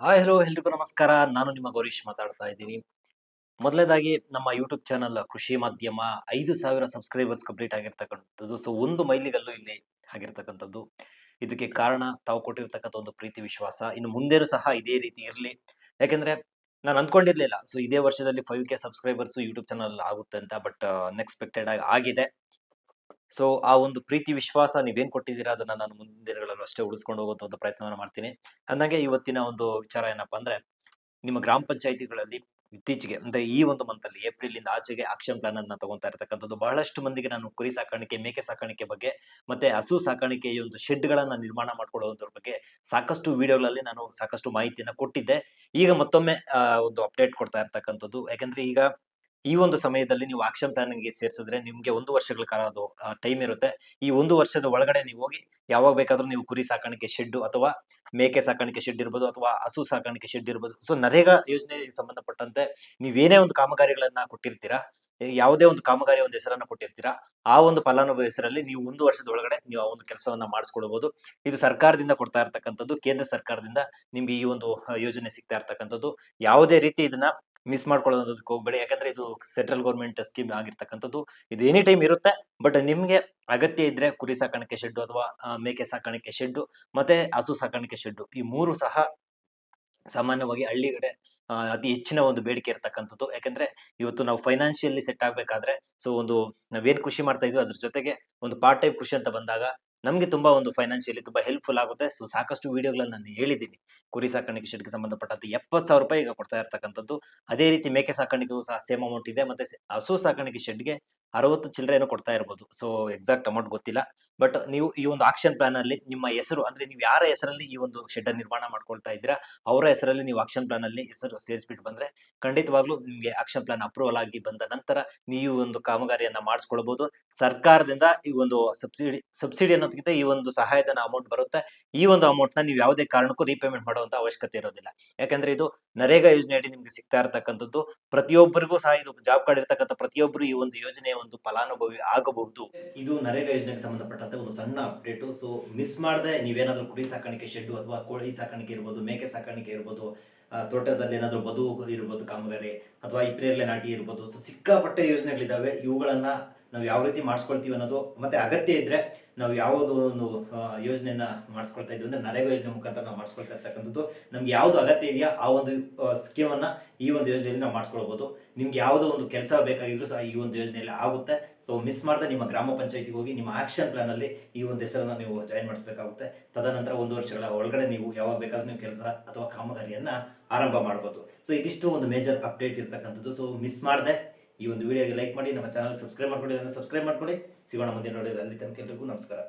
Hi hello ಎಲ್ರಿಗೂ ನಮಸ್ಕಾರ. ನಾನು ನಿಮ್ಮ ಗೌರೀಶ್ ಮಾತಾಡ್ತಾ ಇದ್ದೀನಿ. ಮೊದಲನೇದಾಗಿ ನಮ್ಮ ಯೂಟ್ಯೂಬ್ ಚಾನಲ್ ಕೃಷಿ ಮಾಧ್ಯಮ ಐದು ಸಾವಿರ ಸಬ್ಸ್ಕ್ರೈಬರ್ಸ್ ಕಂಪ್ಲೀಟ್ ಆಗಿರ್ತಕ್ಕಂಥದ್ದು. ಸೊ ಒಂದು ಮೈಲಿಗಲ್ಲೂ ಇಲ್ಲಿ ಆಗಿರ್ತಕ್ಕಂಥದ್ದು. ಇದಕ್ಕೆ ಕಾರಣ ತಾವು ಕೊಟ್ಟಿರ್ತಕ್ಕಂಥ ಒಂದು ಪ್ರೀತಿ ವಿಶ್ವಾಸ. ಇನ್ನು ಮುಂದೆನೂ ಸಹ ಇದೇ ರೀತಿ ಇರಲಿ. ಯಾಕೆಂದ್ರೆ ನಾನು ಅಂದ್ಕೊಂಡಿರ್ಲಿಲ್ಲ. ಸೊ ಇದೇ ವರ್ಷದಲ್ಲಿ five K subscribers YouTube channel ಆಗುತ್ತೆ ಅಂತ ಬಟ್ ಅನ್ಎಕ್ಸ್ಪೆಕ್ಟೆಡ್ ಆಗಿ ಆಗಿದೆ. ಸೊ, ಆ ಒಂದು ಪ್ರೀತಿ, ವಿಶ್ವಾಸ ನೀವೇನು ಕೊಟ್ಟಿದ್ದೀರಾ ಅದನ್ನ ನಾನು ಮುಂದಿನ ದಿನಗಳಲ್ಲೂ ಅಷ್ಟೇ ಉಳಿಸ್ಕೊಂಡು ಹೋಗುವಂತ ಒಂದು ಪ್ರಯತ್ನವನ್ನು ಮಾಡ್ತೀನಿ. ಅಂದಂಗೆ ಇವತ್ತಿನ ಒಂದು ವಿಚಾರ ಏನಪ್ಪಾ ಅಂದ್ರೆ, ನಿಮ್ಮ ಗ್ರಾಮ ಪಂಚಾಯಿತಿಗಳಲ್ಲಿ ಇತ್ತೀಚೆಗೆ ಅಂದ್ರೆ ಈ ಒಂದು ಮಂತ್ ಅಲ್ಲಿ ಏಪ್ರಿಲ್ ಇಂದ ಆಚೆಗೆ ಆಕ್ಷನ್ ಪ್ಲಾನ್ ಅನ್ನ ತಗೊಂತಾ ಇರತಕ್ಕಂಥದ್ದು ಬಹಳಷ್ಟು ಮಂದಿಗೆ ನಾನು ಕುರಿ ಸಾಕಾಣಿಕೆ, ಮೇಕೆ ಸಾಕಾಣಿಕೆ ಬಗ್ಗೆ ಮತ್ತೆ ಹಸು ಸಾಕಾಣಿಕೆ ಈ ಒಂದು ಶೆಡ್ ಗಳನ್ನ ನಿರ್ಮಾಣ ಮಾಡ್ಕೊಳ್ಳೋದ್ರ ಬಗ್ಗೆ ಸಾಕಷ್ಟು ವಿಡಿಯೋಗಳಲ್ಲಿ ನಾನು ಸಾಕಷ್ಟು ಮಾಹಿತಿಯನ್ನ ಕೊಟ್ಟಿದ್ದೆ. ಈಗ ಮತ್ತೊಮ್ಮೆ ಒಂದು ಅಪ್ಡೇಟ್ ಕೊಡ್ತಾ ಇರ್ತಕ್ಕಂಥದ್ದು. ಯಾಕಂದ್ರೆ ಈಗ ಈ ಒಂದು ಸಮಯದಲ್ಲಿ ನೀವು ಆಕ್ಷನ್ ಪ್ಲಾನಿಂಗ್ಗೆ ಸೇರಿಸಿದ್ರೆ ನಿಮ್ಗೆ ಒಂದು ವರ್ಷಗಳ ಕಾಲ ಅದು ಟೈಮ್ ಇರುತ್ತೆ. ಈ ಒಂದು ವರ್ಷದ ಒಳಗಡೆ ನೀವು ಹೋಗಿ ಯಾವಾಗ ಬೇಕಾದ್ರೂ ನೀವು ಕುರಿ ಸಾಕಾಣಿಕೆ ಶೆಡ್ ಅಥವಾ ಮೇಕೆ ಸಾಕಾಣಿಕೆ ಶೆಡ್ ಇರ್ಬೋದು ಅಥವಾ ಹಸು ಸಾಕಾಣಿಕೆ ಶೆಡ್ ಇರ್ಬೋದು. ಸೊ ನರೇಗಾ ಯೋಜನೆಗೆ ಸಂಬಂಧಪಟ್ಟಂತೆ ನೀವೇನೇ ಒಂದು ಕಾಮಗಾರಿಗಳನ್ನ ಕೊಟ್ಟಿರ್ತೀರಾ ಯಾವುದೇ ಒಂದು ಕಾಮಗಾರಿ ಒಂದು ಹೆಸರನ್ನ ಕೊಟ್ಟಿರ್ತೀರಾ, ಆ ಒಂದು ಫಲಾನುಭವಿ ಹೆಸರಲ್ಲಿ ನೀವು ಒಂದು ವರ್ಷದ ಒಳಗಡೆ ನೀವು ಆ ಒಂದು ಕೆಲಸವನ್ನ ಮಾಡಿಸ್ಕೊಳ್ಬಹುದು ಇದು ಸರ್ಕಾರದಿಂದ ಕೊಡ್ತಾ ಇರ್ತಕ್ಕಂಥದ್ದು, ಕೇಂದ್ರ ಸರ್ಕಾರದಿಂದ ನಿಮ್ಗೆ ಈ ಒಂದು ಯೋಜನೆ ಸಿಗ್ತಾ ಇರ್ತಕ್ಕಂಥದ್ದು. ಯಾವುದೇ ರೀತಿ ಇದನ್ನ ಮಿಸ್ ಮಾಡ್ಕೊಳ್ಳೋದಕ್ಕೆ ಹೋಗ್ಬೇಡಿ ಯಾಕಂದ್ರೆ ಇದು ಸೆಂಟ್ರಲ್ ಗೌರ್ಮೆಂಟ್ ಸ್ಕೀಮ್ ಆಗಿರ್ತಕ್ಕಂಥದ್ದು. ಇದು ಎನಿ ಟೈಮ್ ಇರುತ್ತೆ. ಬಟ್ ನಿಮ್ಗೆ ಅಗತ್ಯ ಇದ್ರೆ ಕುರಿ ಸಾಕಾಣಿಕೆ ಶೆಡ್ ಅಥವಾ ಮೇಕೆ ಸಾಕಾಣಿಕೆ ಶೆಡ್ ಮತ್ತೆ ಹಸು ಸಾಕಾಣಿಕೆ ಶೆಡ್ ಈ ಮೂರು ಸಹ ಸಾಮಾನ್ಯವಾಗಿ ಹಳ್ಳಿ ಕಡೆ ಅತಿ ಹೆಚ್ಚಿನ ಒಂದು ಬೇಡಿಕೆ ಇರತಕ್ಕಂಥದ್ದು. ಯಾಕಂದ್ರೆ ಇವತ್ತು ನಾವು ಫೈನಾನ್ಷಿಯಲಿ ಸೆಟ್ ಆಗ್ಬೇಕಾದ್ರೆ ಸೊ ಒಂದು ನಾವೇನ್ ಕೃಷಿ ಮಾಡ್ತಾ ಇದ್ವಿ ಅದ್ರ ಜೊತೆಗೆ ಒಂದು ಪಾರ್ಟ್ ಟೈಮ್ ಕೃಷಿ ಅಂತ ಬಂದಾಗ ನಮ್ಗೆ ತುಂಬಾ ಒಂದು ಫೈನಾನ್ಷಿಯಲಿ ತುಂಬಾ ಹೆಲ್ಪ್ಫುಲ್ ಆಗುತ್ತೆ. ಸೊ ಸಾಕಷ್ಟು ವಿಡಿಯೋಗಳನ್ನ ನಾನು ಹೇಳಿದ್ದೀನಿ. ಕುರಿ ಸಾಕಾಣಿಕೆ ಶೆಡ್ಗೆ ಸಂಬಂಧಪಟ್ಟಂತೆ ಎಪ್ಪತ್ತು ಸಾವಿರ ರೂಪಾಯಿ ಈಗ ಕೊಡ್ತಾ ಇರ್ತಕ್ಕಂಥದ್ದು. ಅದೇ ರೀತಿ ಮೇಕೆ ಸಾಕಾಣಿಕೆಗೂ ಸಹ ಸೇಮ್ ಅಮೌಂಟ್ ಇದೆ. ಮತ್ತೆ ಹಸು ಸಾಕಾಣಿಕೆ ಶೆಡ್ಗೆ ಅರವತ್ತು ಚಿಲ್ಲರೆನೋ ಕೊಡ್ತಾ ಇರ್ಬೋದು. ಸೊ ಎಕ್ಸಾಕ್ಟ್ ಅಮೌಂಟ್ ಗೊತ್ತಿಲ್ಲ. ಬಟ್ ನೀವು ಈ ಒಂದು ಆಕ್ಷನ್ ಪ್ಲಾನ್ ಅಲ್ಲಿ ನಿಮ್ಮ ಹೆಸರು, ಅಂದ್ರೆ ನೀವು ಯಾರ ಹೆಸರಲ್ಲಿ ಈ ಒಂದು ಶೆಡ್ ನಿರ್ಮಾಣ ಮಾಡ್ಕೊಳ್ತಾ ಇದ್ದೀರಾ, ಅವರ ಹೆಸರಲ್ಲಿ ನೀವು ಆಕ್ಷನ್ ಪ್ಲಾನ್ ಅಲ್ಲಿ ಹೆಸರು ಸೇರಿಸ್ಬಿಟ್ಟು ಬಂದ್ರೆ ಖಂಡಿತವಾಗ್ಲೂ ನಿಮಗೆ ಆಕ್ಷನ್ ಪ್ಲಾನ್ ಅಪ್ರೂವಲ್ ಆಗಿ ಬಂದ ನಂತರ ನೀವು ಒಂದು ಕಾಮಗಾರಿಯನ್ನ ಮಾಡಿಸ್ಕೊಳ್ಬಹುದು ಸರ್ಕಾರದಿಂದ ಈ ಒಂದು ಸಬ್ಸಿಡಿ ಸಬ್ಸಿಡಿ ಅನ್ನೋದಕ್ಕಿಂತ ಈ ಒಂದು ಸಹಾಯಧನ ಅಮೌಂಟ್ ಬರುತ್ತೆ. ಈ ಒಂದು ಅಮೌಂಟ್ನ ನೀವು ಯಾವುದೇ ಕಾರಣಕ್ಕೂ ರೀಪೇಮೆಂಟ್ ಮಾಡುವಂತ ಅವಶ್ಯಕತೆ ಇರೋದಿಲ್ಲ. ಯಾಕಂದ್ರೆ ಇದು ನರೇಗಾ ಯೋಜನೆ ಅಡಿ ನಿಮ್ಗೆ ಸಿಗ್ತಾ ಇರತಕ್ಕಂಥದ್ದು. ಪ್ರತಿಯೊಬ್ಬರಿಗೂ ಸಹ ಇದು ಜಾಬ್ ಕಾರ್ಡ್ ಇರ್ತಕ್ಕಂಥ ಪ್ರತಿಯೊಬ್ಬರು ಈ ಒಂದು ಯೋಜನೆಯ ಒಂದು ಫಲಾನುಭವಿ ಆಗಬಹುದು. ಇದು ನರೇಗಾ ಯೋಜನೆಗೆ ಸಂಬಂಧಪಟ್ಟಂತೆ ಒಂದು ಸಣ್ಣ ಅಪ್ಡೇಟ್ ಸೊ ಮಿಸ್ ಮಾಡದೆ, ನೀವೇನಾದ್ರೂ ಕುರಿ ಸಾಕಾಣಿಕೆ ಶೆಡ್ ಅಥವಾ ಕೋಳಿ ಸಾಕಾಣಿಕೆ ಇರ್ಬೋದು, ಮೇಕೆ ಸಾಕಾಣಿಕೆ ಇರ್ಬೋದು ತೋಟದಲ್ಲಿ ಏನಾದರೂ ಬದು ಇರ್ಬೋದು, ಕಾಮಗಾರಿ ಅಥವಾ ಇಪ್ರೇರ್ಲೆ ನಾಟಿ ಇರ್ಬೋದು. ಸೊ ಸಿಕ್ಕಾಪಟ್ಟೆ ಯೋಜನೆಗಳಿದಾವೆ. ಇವುಗಳನ್ನ ನಾವು ಯಾವ ರೀತಿ ಮಾಡಿಸ್ಕೊಳ್ತೀವಿ ಅನ್ನೋದು ಮತ್ತೆ ಅಗತ್ಯ ಇದ್ರೆ ನಾವು ಯಾವುದೋ ಒಂದು ಯೋಜನೆಯನ್ನ ಮಾಡಿಸ್ಕೊಳ್ತಾ ಇದ್ವಿ ಅಂದ್ರೆ ನರೇಗಾ ಯೋಜನೆ ಮುಖಾಂತರ ನಾವು ಮಾಡಿಸ್ಕೊಳ್ತಾ ಇರ್ತಕ್ಕಂಥದ್ದು. ನಮ್ಗೆ ಯಾವುದು ಅಗತ್ಯ ಇದೆಯಾ ಆ ಒಂದು ಸ್ಕೀಮ್ ಅನ್ನ ಈ ಒಂದು ಯೋಜನೆಯಲ್ಲಿ ನಾವು ಮಾಡಿಸ್ಕೊಳ್ಬಹುದು ನಿಮ್ಗೆ ಯಾವುದೋ ಒಂದು ಕೆಲಸ ಬೇಕಾಗಿದ್ರು ಸಹ ಈ ಒಂದು ಯೋಜನೆಯಲ್ಲಿ ಆಗುತ್ತೆ. ಸೊ ಮಿಸ್ ಮಾಡದೆ ನಿಮ್ಮ ಗ್ರಾಮ ಪಂಚಾಯತಿಗೆ ಹೋಗಿ ನಿಮ್ಮ ಆಕ್ಷನ್ ಪ್ಲಾನ್ ಅಲ್ಲಿ ಈ ಒಂದು ಹೆಸರನ್ನ ನೀವು ಜಾಯಿನ್ ಮಾಡಿಸ್ಬೇಕಾಗುತ್ತೆ. ತದನಂತರ ಒಂದು ವರ್ಷಗಳ ಒಳಗಡೆ ನೀವು ಯಾವಾಗ ಬೇಕಾದ್ರೂ ನೀವು ಕೆಲಸ ಅಥವಾ ಕಾಮಗಾರಿಯನ್ನು ಆರಂಭ ಮಾಡ್ಬೋದು. ಸೊ ಇದಿಷ್ಟು ಒಂದು ಮೇಜರ್ ಅಪ್ಡೇಟ್ ಇರ್ತಕ್ಕಂಥದ್ದು. ಸೊ ಮಿಸ್ ಮಾಡದೆ. ಈ ಒಂದು ವಿಡಿಯೋಗೆ ಲೈಕ್ ಮಾಡಿ, ನಮ್ಮ ಚಾನಲ್ ಸಬ್ಸ್ಕ್ರೈಬ್ ಮಾಡ್ಕೊಳ್ಳಿ ಸಬ್ಸ್ಕ್ರೈಬ್ ಮಾಡ್ಕೊಳ್ಳಿ. ಸಿಗೋಣ ಮುಂದೆ ನೋಡಿದ್ರೆ ಅಲ್ಲಿ ತನಕ ಎಲ್ರಿಗೂ ನಮಸ್ಕಾರ.